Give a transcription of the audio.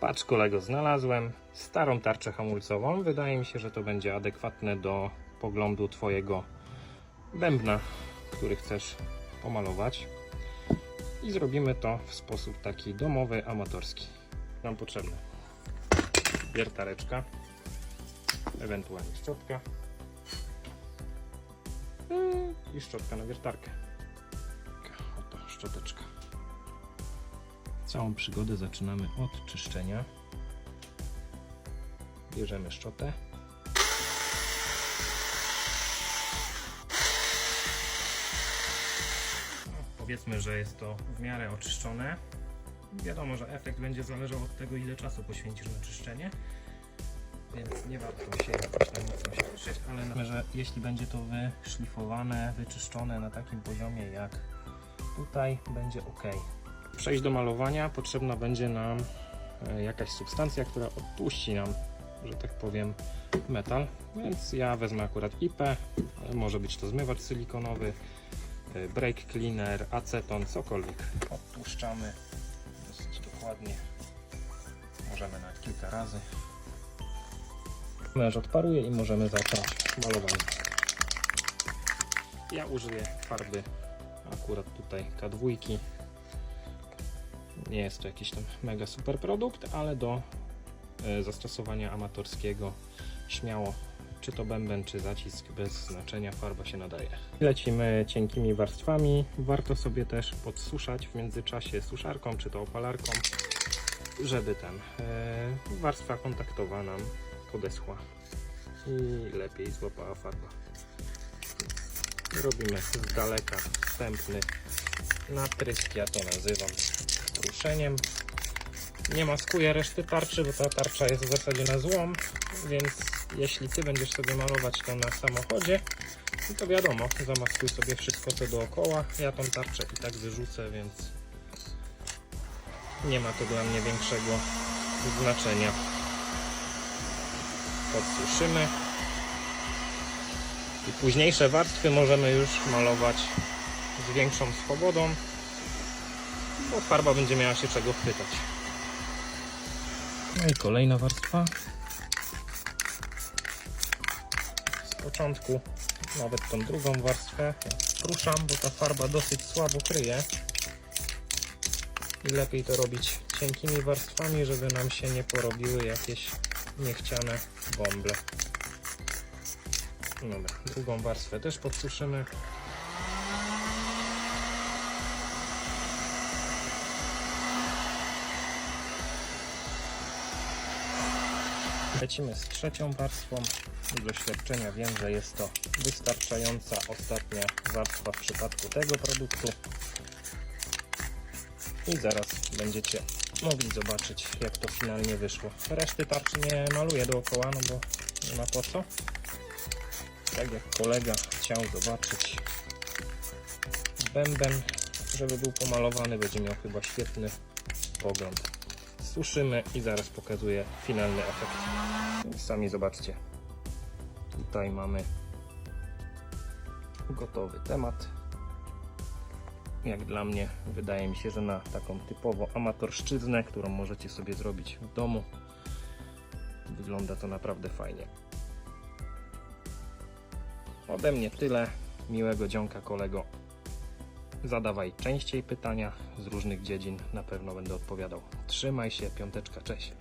Patrz kolego, znalazłem starą tarczę hamulcową. Wydaje mi się, że to będzie adekwatne do poglądu Twojego bębna, który chcesz pomalować. I zrobimy to w sposób taki domowy, amatorski. Nam potrzebne wiertareczka, ewentualnie szczotka Mm, i szczotka na wiertarkę. Oto szczoteczka. Całą przygodę zaczynamy od czyszczenia. Bierzemy szczotę. No, Powiedzmy, że jest to w miarę oczyszczone. Wiadomo, że efekt będzie zależał od tego, ile czasu poświęcisz na czyszczenie. Więc nie warto się jakoś tam mocno śpieszyć, ale na że jeśli będzie to wyszlifowane, wyczyszczone na takim poziomie jak tutaj, będzie ok. Przejść do malowania potrzebna będzie nam e, jakaś substancja, która odpuści nam, że tak powiem, metal. Więc ja wezmę akurat IP, może być to zmywacz silikonowy, e, brake cleaner, aceton, cokolwiek. Odtłuszczamy dosyć dokładnie. Możemy nawet kilka razy. Męż odparuje i możemy zacząć malowanie. Ja użyję farby akurat tutaj K2. Nie jest to jakiś tam mega super produkt, ale do e, zastosowania amatorskiego śmiało, czy to bęben, czy zacisk, bez znaczenia, farba się nadaje. Lecimy cienkimi warstwami. Warto sobie też podsuszać w międzyczasie suszarką, czy to opalarką, żeby ten e, warstwa kontaktowa nam podeschła i lepiej złapała farba. Robimy z daleka wstępny natrysk, ja to nazywam kruszeniem. Nie maskuję reszty tarczy, bo ta tarcza jest w zasadzie na złom, więc jeśli Ty będziesz sobie malować to na samochodzie, no to wiadomo, zamaskuj sobie wszystko co dookoła. Ja tą tarczę i tak wyrzucę, więc nie ma to dla mnie większego znaczenia. Podsuszymy. I późniejsze warstwy możemy już malować z większą swobodą, bo farba będzie miała się czego chwytać. No i kolejna warstwa. Z początku nawet tą drugą warstwę ruszam, bo ta farba dosyć słabo kryje. I lepiej to robić cienkimi warstwami, żeby nam się nie porobiły jakieś niechciane bąble. Dobra, drugą warstwę też podsuszymy. Lecimy z trzecią warstwą. Z doświadczenia wiem, że jest to wystarczająca ostatnia warstwa w przypadku tego produktu. I zaraz będziecie mogli zobaczyć, jak to finalnie wyszło. Reszty tarczy nie maluję dookoła, no bo nie ma po co tak jak kolega chciał zobaczyć bęben, żeby był pomalowany, będzie miał chyba świetny pogląd. Suszymy i zaraz pokazuję finalny efekt. Sami zobaczcie. Tutaj mamy gotowy temat. Jak dla mnie, wydaje mi się, że na taką typowo amatorszczyznę, którą możecie sobie zrobić w domu, wygląda to naprawdę fajnie. Ode mnie tyle. Miłego dzionka kolego. Zadawaj częściej pytania z różnych dziedzin, na pewno będę odpowiadał. Trzymaj się, piąteczka, cześć.